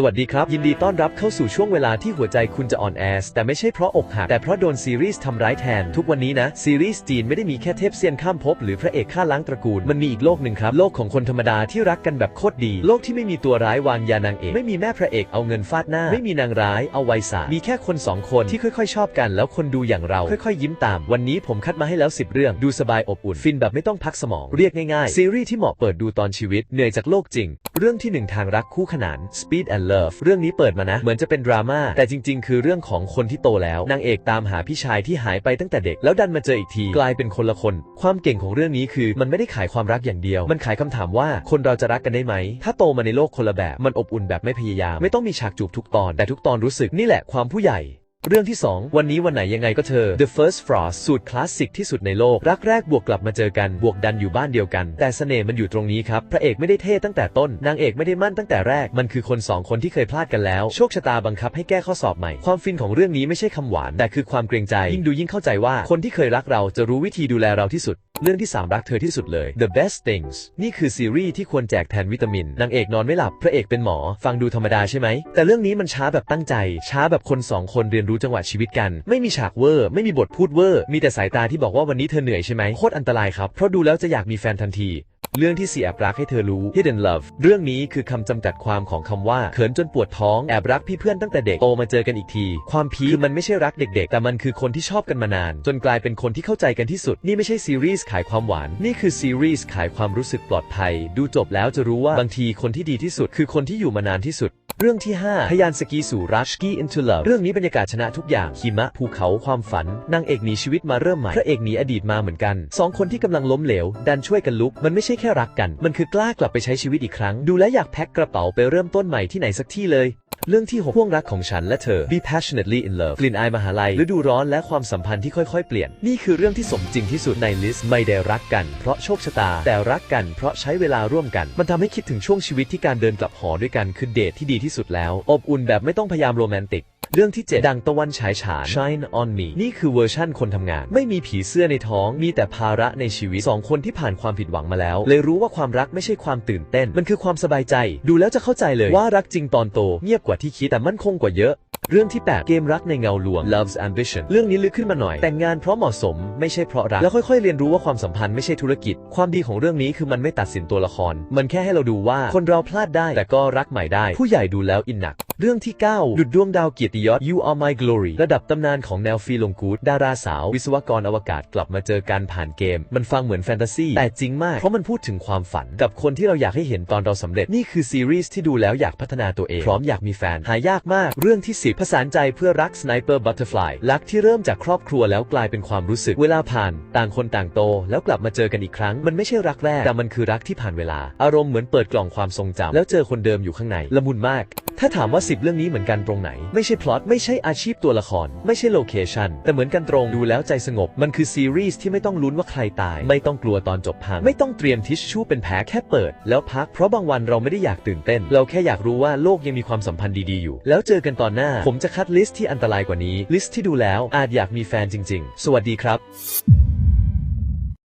สวัสดีครับ ยินดีต้อนรับเข้าสู่ช่วงเวลาที่หัวใจคุณจะอ่อนแอแต่ไม่ใช่เพราะอกหัก แต่เพราะโดนซีรีส์ทำร้ายแทน ทุกวันนี้นะ ซีรีส์จีนไม่ได้มีแค่เทพเซียนข้ามภพหรือพระเอกฆ่าล้างตระกูล มันมีอีกโลกหนึ่งครับ โลกของคนธรรมดาที่รักกันแบบโคตรดี โลกที่ไม่มีตัวร้ายวางยานางเอก ไม่มีแม่พระเอกเอาเงินฟาดหน้า ไม่มีนางร้ายเอาไวสามีแค่คนสองคนที่ค่อยๆ ชอบกันแล้วคนดูอย่างเรา ค่อยๆ ยิ้มตาม วันนี้ผมคัดมาให้แล้ว 10 เรื่องดูสบายอบอุ่นฟินแบบไม่ต้องพักสมองเรียกง่ายๆซีรีส์ที่เหมาะเปิดดูตอนชีวิตเหนื่อยจากโลกจริง เรื่องที่หนึ่งทางรักคู่ขนาน Speed and Love เรื่องนี้เปิดมานะ เหมือนจะเป็นดราม่าแต่จริง ๆ คือเรื่องของคนที่โตแล้วนางเอกตามหาพี่ชายที่หายไปตั้งแต่เด็ก แล้วดันมาเจออีกที กลายเป็นคนละคน ความเก่งของเรื่องนี้คือมันไม่ได้ขายความรักอย่างเดียว มันขายคำถามว่าคนเราจะรักกันได้ไหม ถ้าโตมาในโลกคนละแบบ มันอบอุ่นแบบไม่พยายาม ไม่ต้องมีฉากจูบทุกตอน แต่ทุกตอนรู้สึกนี่แหละความผู้ใหญ่ เรื่องที่ 2 วันนี้วันไหนยังไงก็เธอ The First Frost สูตรคลาสสิกที่สุดในโลก รักแรกบวกกลับมาเจอกัน บวกดันอยู่บ้านเดียวกัน แต่เสน่ห์มันอยู่ตรงนี้ครับ พระเอกไม่ได้เท่ตั้งแต่ต้น นางเอกไม่ได้มั่นตั้งแต่แรก มันคือคนสองคนที่เคยพลาดกันแล้ว โชคชะตาบังคับให้แก้ข้อสอบใหม่ ความฟินของเรื่องนี้ไม่ใช่คำหวาน แต่คือความเกรงใจ ยิ่งดูยิ่งเข้าใจว่า คนที่เคยรักเราจะรู้วิธีดูแลเราที่สุด เรื่องที่ 3 รักเธอที่สุดเลย The Best Things นี่คือซีรีส์ที่ควรแจกแทนวิตามิน นางเอกนอนไม่หลับ พระเอกเป็นหมอ ฟังดูธรรมดาใช่ไหม แต่เรื่องนี้มันช้าแบบตั้งใจ ช้าแบบคนสองคนเรียนรู้จังหวะชีวิตกัน ไม่มีฉากเวอร์ ไม่มีบทพูดเวอร์ มีแต่สายตาที่บอกว่าวันนี้เธอเหนื่อยใช่ไหม โคตรอันตรายครับ เพราะดูแล้วจะอยากมีแฟนทันที เรื่องที่สี่แอบรักให้เธอรู้ Hidden Love เรื่องนี้คือคำจำกัดความของคำว่าเขินจนปวดท้องแอบรักพี่เพื่อนตั้งแต่เด็กโตมาเจอกันอีกที ความพีคคือมันไม่ใช่รักเด็ก ๆ แต่มันคือคนที่ชอบกันมานาน จนกลายเป็นคนที่เข้าใจกันที่สุด นี่ไม่ใช่ซีรีส์ขายความหวาน นี่คือซีรีส์ขายความรู้สึกปลอดภัย ดูจบแล้วจะรู้ว่าบางทีคนที่ดีที่สุด คือคนที่อยู่มานานที่สุด เรื่องที่5พยานสกีสู่รัก Ski into Love เรื่องนี้บรรยากาศชนะทุกอย่างหิมะภูเขาความฝันนางเอกหนีชีวิตมาเริ่มใหม่พระเอกหนีอดีตมาเหมือนกันสองคนที่กำลังล้มเหลว ดันช่วยกันลุก มันไม่ใช่แค่รักกัน มันคือกล้ากลับไปใช้ชีวิตอีกครั้ง ดูแลอยากแพ็คกระเป๋าไปเริ่มต้นใหม่ที่ไหนสักที่เลย เรื่องที่6พ่วงรักของฉันและเธอ Be passionately in love กลิ่นอายมหาลัยฤดูร้อนและความสัมพันธ์ที่ค่อยๆ เปลี่ยน นี่คือเรื่องที่สมจริงที่สุดในลิสต์ไม่ได้รักกัน เพราะโชคชะตา แต่รักกันเพราะใช้เวลาร่วมกัน มันทำให้คิดถึงช่วงชีวิตที่การเดินกลับหอด้วยกันคือเดทที่ดีที่สุดแล้ว อบอุ่นแบบไม่ต้องพยายามโรแมนติก เรื่องที่ 7 ดังตะวันฉายฉาน Shine on me นี่คือเวอร์ชั่นคนทำงาน ไม่มีผีเสื้อในท้อง มีแต่ภาระในชีวิตสองคนที่ผ่านความผิดหวังมาแล้ว เลยรู้ว่าความรักไม่ใช่ความตื่นเต้น มันคือความสบายใจ ดูแล้วจะเข้าใจเลยว่ารักจริงตอนโต เงียบกว่าที่คิดแต่มั่นคงกว่าเยอะเรื่องที่ 8 เกมรักในเงาลวง Love's Ambition เรื่องนี้ลึกขึ้นมาหน่อย แต่งงานเพราะเหมาะสมไม่ใช่เพราะรัก แล้วค่อยๆ เรียนรู้ว่าความสัมพันธ์ไม่ใช่ธุรกิจ ความดีของเรื่องนี้คือมันไม่ตัดสินตัวละคร มันแค่ให้เราดูว่าคนเราพลาดได้แต่ก็รักใหม่ได้ ผู้ใหญ่ดูแล้วอินหนัก เรื่องที่ 9 ดุดดวงดาวเกียรติยศ You Are My Glory ระดับตำนานของแนวฟีลงกูดดาราสาว วิศวกรอวกาศกลับมาเจอกันผ่านเกม มันฟังเหมือนแฟนตาซีแต่จริงมาก เพราะมันพูดถึงความฝันกับคนที่เราอยากให้เห็นตอนเราสำเร็จนี่คือซีรีส์ที่ดูแล้วอยากพัฒนาตัวเอง พร้อมอยากมีแฟน หายากมาก เรื่องที่ 10ผสานใจเพื่อรัก Sniper Butterfly รักที่เริ่มจากครอบครัวแล้วกลายเป็นความรู้สึกเวลาผ่าน ต่างคนต่างโต แล้วกลับมาเจอกันอีกครั้ง มันไม่ใช่รักแรกแต่มันคือรักที่ผ่านเวลา อารมณ์เหมือนเปิดกล่องความทรงจำแล้วเจอคนเดิมอยู่ข้างในละมุนมาก ถ้าถามว่า 10 เรื่องนี้เหมือนกันตรงไหน ไม่ใช่พล็อตไม่ใช่อาชีพตัวละคร ไม่ใช่โลเคชันแต่เหมือนกันตรงดูแล้วใจสงบ มันคือซีรีส์ที่ไม่ต้องลุ้นว่าใครตาย ไม่ต้องกลัวตอนจบพัง ไม่ต้องเตรียมทิชชู่เป็นแผลแค่เปิด แล้วพักเพราะบางวันเราไม่ได้อยากตื่นเต้น เราแค่อยากรู้ว่าโลกยังมีความสัมพันธ์ดีๆอยู่ แล้วเจอกันตอนหน้า ผมจะคัดลิสต์ที่อันตรายกว่านี้ลิสต์ที่ดูแล้วอาจอยากมีแฟนจริง ๆ สวัสดีครับ